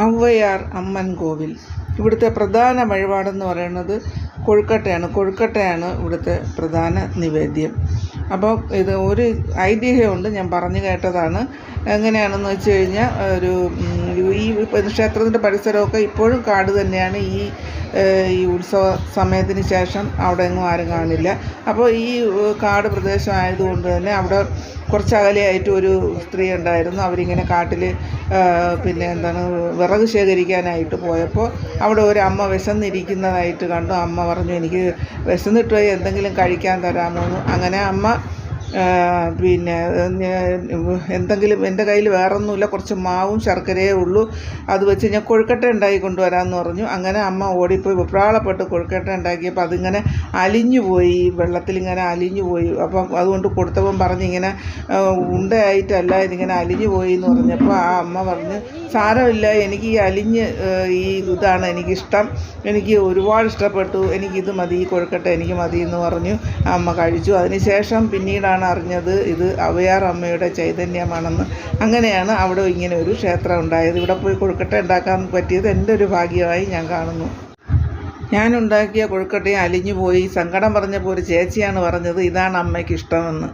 ഔവയാർ അമ്മൻ കോവിൽ. ഇവിടുത്തെ പ്രധാന വഴിപാടെന്ന് പറയുന്നത് കൊഴുക്കട്ടയാണ്. കൊഴുക്കട്ടയാണ് ഇവിടുത്തെ പ്രധാന നിവേദ്യം. അപ്പോൾ ഇത് ഒരു ഐതിഹ്യമുണ്ട്. ഞാൻ പറഞ്ഞു കേട്ടതാണ്. എങ്ങനെയാണെന്ന് വെച്ച് കഴിഞ്ഞാൽ ഒരു ഈ ക്ഷേത്രത്തിന്റെ പരിസരമൊക്കെ ഇപ്പോഴും കാട് തന്നെയാണ്. ഈ ഈ ഉത്സവ സമയത്തിന് ശേഷം അവിടെ എങ്ങും ആരും കാണില്ല. അപ്പോൾ ഈ കാട് കാട് പ്രദേശമായതുകൊണ്ട് തന്നെ അവിടെ കുറച്ച് അകലെയായിട്ട് ഒരു സ്ത്രീ ഉണ്ടായിരുന്നു. അവരിങ്ങനെ കാട്ടിൽ പിന്നെ എന്താണ് വിറക് ശേഖരിക്കാനായിട്ട് പോയപ്പോൾ അവിടെ ഒരു അമ്മ വിശന്നിരിക്കുന്നതായിട്ട് കണ്ടു. അമ്മ പറഞ്ഞു എനിക്ക് വിശന്നിട്ട് പോയി എന്തെങ്കിലും കഴിക്കാൻ തരാമോ? എന്ന് അങ്ങനെ അമ്മ പിന്നെ എന്തെങ്കിലും എന്റെ കയ്യിൽ വേറൊന്നുമില്ല കുറച്ച് മാവും ശർക്കരയേ ഉള്ളൂ. അത് വെച്ച് ഞാൻ കൊഴുക്കട്ട ഉണ്ടാക്കി കൊണ്ടുവരാമെന്ന് പറഞ്ഞു. അങ്ങനെ അമ്മ ഓടിപ്പോയി വെപ്രാളപ്പെട്ട് കൊഴുക്കട്ട ഉണ്ടാക്കിയപ്പോൾ അതിങ്ങനെ അലിഞ്ഞു പോയി വെള്ളത്തിലിങ്ങനെ അലിഞ്ഞു പോയി. അപ്പം അതുകൊണ്ട് കൊടുത്തപ്പം പറഞ്ഞ് ഇങ്ങനെ ആ, ഉണ്ടയായിട്ടല്ല ഇതിങ്ങനെ അലിഞ്ഞു പോയി എന്ന് പറഞ്ഞപ്പോൾ ആ അമ്മ പറഞ്ഞു സാരമില്ല എനിക്ക് ഈ അലിഞ്ഞ് ഈ ഇതാണ് എനിക്കിഷ്ടം. എനിക്ക് ഒരുപാട് ഇഷ്ടപ്പെട്ടു. എനിക്കിത് മതി ഈ കൊഴുക്കട്ട എനിക്ക് മതി എന്ന് പറഞ്ഞു. അമ്മ കഴിച്ചു. അതിനുശേഷം പിന്നീടാണ് അറിഞ്ഞത്. ഇത് അവയാർ അമ്മയുടെ ചൈതന്യമാണെന്ന്. അങ്ങനെയാണ് അവിടെ ഇങ്ങനെ ഒരു ക്ഷേത്രം ഉണ്ടായത്. ഇവിടെ പോയി കൊഴുക്കട്ട ഉണ്ടാക്കാൻ പറ്റിയത് എന്റെ ഒരു ഭാഗ്യമായി ഞാൻ കാണുന്നു. ഞാനുണ്ടാക്കിയ കൊഴുക്കട്ടയും അലിഞ്ഞു പോയി സങ്കടം പറഞ്ഞപ്പോൾ ഒരു ചേച്ചിയാണ് പറഞ്ഞത് ഇതാണ് അമ്മയ്ക്ക് ഇഷ്ടമെന്ന്.